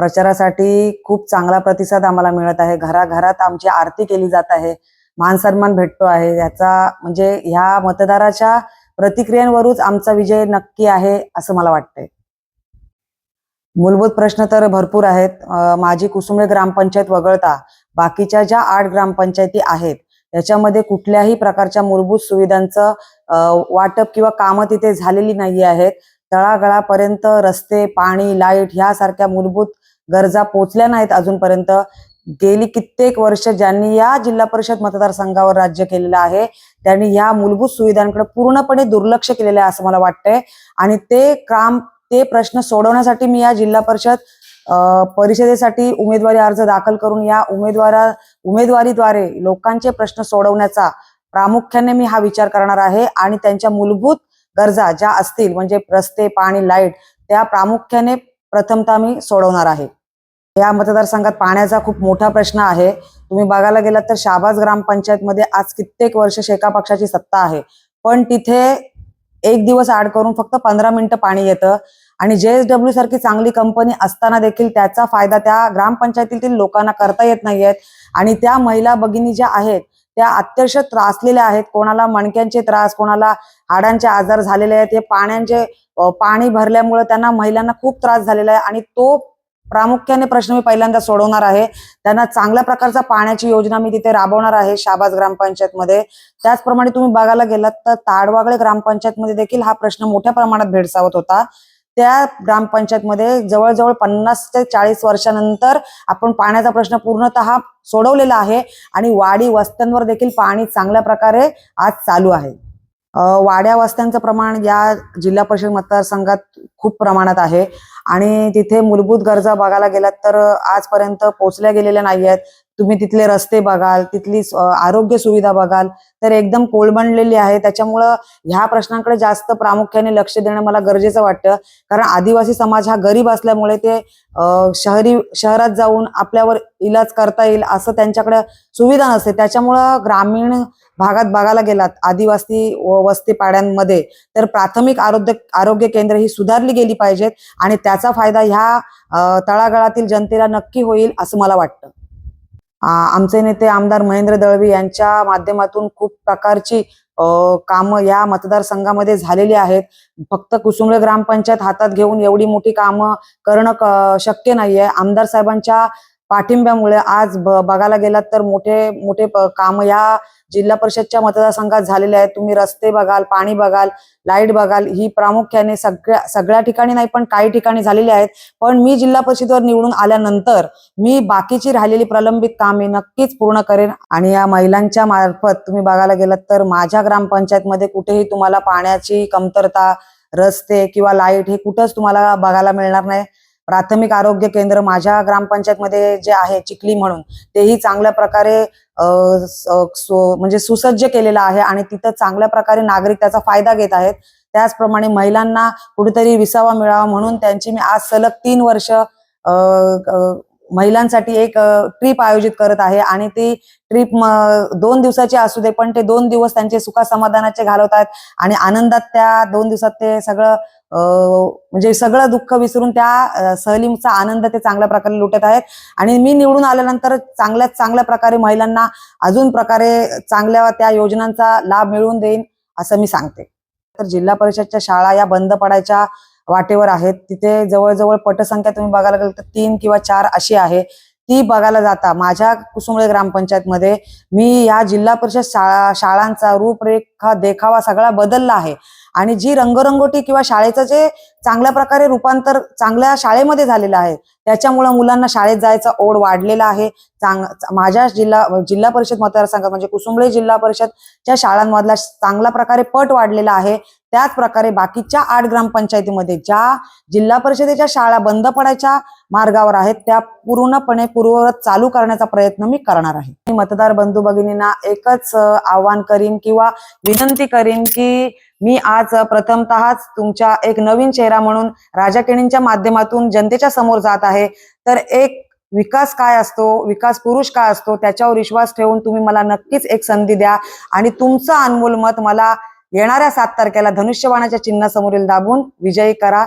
प्रचारासाठी खूप चांगला प्रतिसाद आम्हाला मिळत आहे. घराघरात आमची आरती केली जात आहे. मान सन्मान भेटतो आहे. याचा म्हणजे ह्या मतदाराच्या प्रतिक्रियांवरूनच आमचा विजय नक्की आहे असं मला वाटतंय. मूलभूत प्रश्न तर भरपूर आहेत. माझी कुसुंबे ग्रामपंचायत वगळता बाकीच्या ज्या आठ ग्रामपंचायती आहेत याच्यामध्ये कुठल्याही प्रकारच्या मूलभूत सुविधांचं वाटप किंवा कामं तिथे झालेली नाही आहेत. तळागळापर्यंत रस्ते पाणी लाइट ह्यासारख्या मूलभूत गरजा पोचल्या नाहीत अजूनपर्यंत. गेली कित्येक वर्ष ज्यांनी या जिल्हा परिषद मतदारसंघावर राज्य केलेलं आहे त्यांनी या मूलभूत सुविधांकडे पूर्णपणे दुर्लक्ष केलेलं आहे असं मला वाटतंय. आणि ते काम ते प्रश्न सोडवण्यासाठी मी या जिल्हा परिषद परिषदेसाठी उमेदवारी अर्ज दाखल करून या उमेदवारा उमेदवारीद्वारे लोकांचे प्रश्न सोडवण्याचा प्रामुख्याने मी हा विचार करणार आहे. आणि त्यांच्या मूलभूत गरजा ज्या असतील म्हणजे रस्ते पाणी लाइट त्या प्रामुख्याने प्रथमतः मी सोडवणार आहे. या मतदारसंघात पाण्याचा खूप मोठा प्रश्न आहे. तुम्ही बघायला गेलात तर शाबाज ग्रामपंचायतमध्ये आज कित्येक वर्ष शेका पक्षाची सत्ता आहे. पण तिथे एक दिवस आड करून फक्त पंधरा मिनिटं पाणी येतं. आणि जेएसडब्ल्यू सारखी चांगली कंपनी असताना देखील त्याचा फायदा त्या ग्रामपंचायतीतील लोकांना करता येत नाहीयेत. आणि त्या महिला भगिनी ज्या आहेत त्या अत्यंत त्रासलेल्या आहेत. कोणाला मणक्यांचे त्रास कोणाला हाडांचे आजार झालेले आहेत. हे पाण्याचे पाणी भरल्यामुळे त्यांना महिलांना खूप त्रास झालेला आहे. आणि तो प्रामुख्याने प्रश्न मी पहिल्यांदा सोडवणार आहे. त्यांना चांगल्या प्रकारचा पाण्याची योजना मी तिथे राबवणार आहे शाबाज ग्रामपंचायत मध्ये त्याचप्रमाणे तुम्ही बघायला गेलात तर ताडवागळे ग्रामपंचायत मध्ये देखील हा प्रश्न मोठ्या प्रमाणात भेडसावत होता. त्या ग्रामपंचायत मध्ये जवळजवळ पन्नास ते चाळीस वर्षानंतर आपण पाण्याचा प्रश्न पूर्णतः सोडवलेला आहे आणि वाडी वस्त्यांवर देखील पाणी चांगल्या प्रकारे आज चालू आहे. वाड्या वस्त्यांचं प्रमाण या जिल्हा परिषद मतदारसंघात खूप प्रमाणात आहे. आणि तिथे मूलभूत गरजा बघायला गेलात तर आजपर्यंत पोहोचल्या गेलेल्या नाही आहेत. तुम्ही तिथले रस्ते बघाल तिथली आरोग्य सुविधा बघाल तर एकदम कोलमडलेली आहे. त्याच्यामुळं ह्या प्रश्नांकडे जास्त प्रामुख्याने लक्ष देणं मला गरजेचं वाटतं. कारण आदिवासी समाज हा गरीब असल्यामुळे ते शहरी शहरात जाऊन आपल्यावर इलाज करता येईल असं त्यांच्याकडे सुविधा नसते. त्याच्यामुळं ग्रामीण भागात बघायला गेलात आदिवासी वस्ती पाड्यांमध्ये तर प्राथमिक आरोग्य आरोग्य केंद्र ही सुधारली गेली पाहिजेत आणि त्याचा फायदा ह्या तळागाळातील जनतेला नक्की होईल असं मला वाटतं. आमचे नेते आमदार महेंद्र दळवी यांच्या माध्यमातून खूप प्रकारची कामं या मतदारसंघामध्ये झालेली आहेत. फक्त कुसुंबळे ग्रामपंचायत हातात घेऊन एवढी मोठी कामं करणं शक्य नाहीये. आमदार साहेबांच्या पाठिंब्यामुळे आज ब- बघायला गेलात तर मोठे मोठे काम या जिल्हा परिषदच्या मतदारसंघात झालेले आहेत. तुम्ही रस्ते बघाल पाणी बघाल लाइट बघाल ही प्रामुख्याने सगळ्या सगळ्या ठिकाणी नाही पण काही ठिकाणी झालेली आहेत. पण मी जिल्हा परिषदेवर निवडून आल्यानंतर मी बाकीची राहिलेली प्रलंबित कामे नक्कीच पूर्ण करेन. आणि या महिलांच्या मार्फत तुम्ही बघायला गेलात तर माझ्या ग्रामपंचायतमध्ये कुठेही तुम्हाला पाण्याची कमतरता रस्ते किंवा लाइट हे कुठंच तुम्हाला बघायला मिळणार नाही. प्राथमिक आरोग्य केंद्र माझ्या ग्रामपंचायतमध्ये जे आहे चिखली म्हणून तेही चांगल्या प्रकारे म्हणजे सुसज्ज केलेलं आहे आणि तिथं चांगल्या प्रकारे नागरिक त्याचा फायदा घेत आहेत. त्याचप्रमाणे महिलांना कुठेतरी विसावा मिळावा म्हणून त्यांची मी आज सलग तीन वर्ष महिलांसाठी एक ट्रिप आयोजित करत आहे आणि ती ट्रिप दोन दिवसाची असू दे पण ते दोन दिवस त्यांचे सुखासमाधानाचे घालवत आहेत आणि आनंदात त्या दोन दिवसात ते सगळं म्हणजे सगळं दुःख विसरून त्या सहलीचा आनंद ते चांगल्या प्रकारे लुटत आहेत. आणि मी निवडून आल्यानंतर चांगल्यात चांगल्या प्रकारे महिलांना अजून प्रकारे चांगल्या त्या योजनांचा लाभ मिळवून देईन असं मी सांगते. तर जिल्हा परिषदच्या शाळा या बंद पडायच्या वाटेवर आहेत. तिथे जवळजवळ पटसंख्या तुम्ही बघायला गेलं तर तीन किंवा चार अशी आहे. ती बघायला जाता. माझ्या कुसुंबळे ग्रामपंचायतमध्ये मी या जिल्हा परिषद शाळा शाळांचा रूपरेखा देखावा सगळा बदलला आहे. आणि जी रंगरंगोटी किंवा शाळेचं जे चांगल्या प्रकारे रूपांतर चांगल्या शाळेमध्ये झालेलं आहे त्याच्यामुळं मुलांना शाळेत जायचा ओढ वाढलेला आहे. चांग माझ्या जिल्हा जिल्हा परिषद मतदारसंघात म्हणजे कुसुंबळे जिल्हा परिषदच्या शाळांमधला चांगल्या प्रकारे पट वाढलेला आहे. त्याच प्रकारे बाकीच्या आठ ग्रामपंचायतीमध्ये ज्या जिल्हा परिषदेच्या शाळा बंद पडायच्या मार्गावर आहेत त्या पूर्णपणे पूर्ववत चालू करण्याचा प्रयत्न मी करणार आहे. मी मतदार बंधू भगिनींना एकच आव्हान करीन किंवा विनंती करीन की मी आज प्रथमतःच तुमच्या एक नवीन चेहरा म्हणून राजाकिणींच्या माध्यमातून जनतेच्या समोर जात आहे. तर एक विकास काय असतो विकास पुरुष काय असतो त्याच्यावर विश्वास ठेवून तुम्ही मला नक्कीच एक संधी द्या. आणि तुमचं अनमोल मत मला येणाऱ्या सात तारखेला धनुष्यबाणाच्या चिन्हासमोरील दाबून विजयी करा.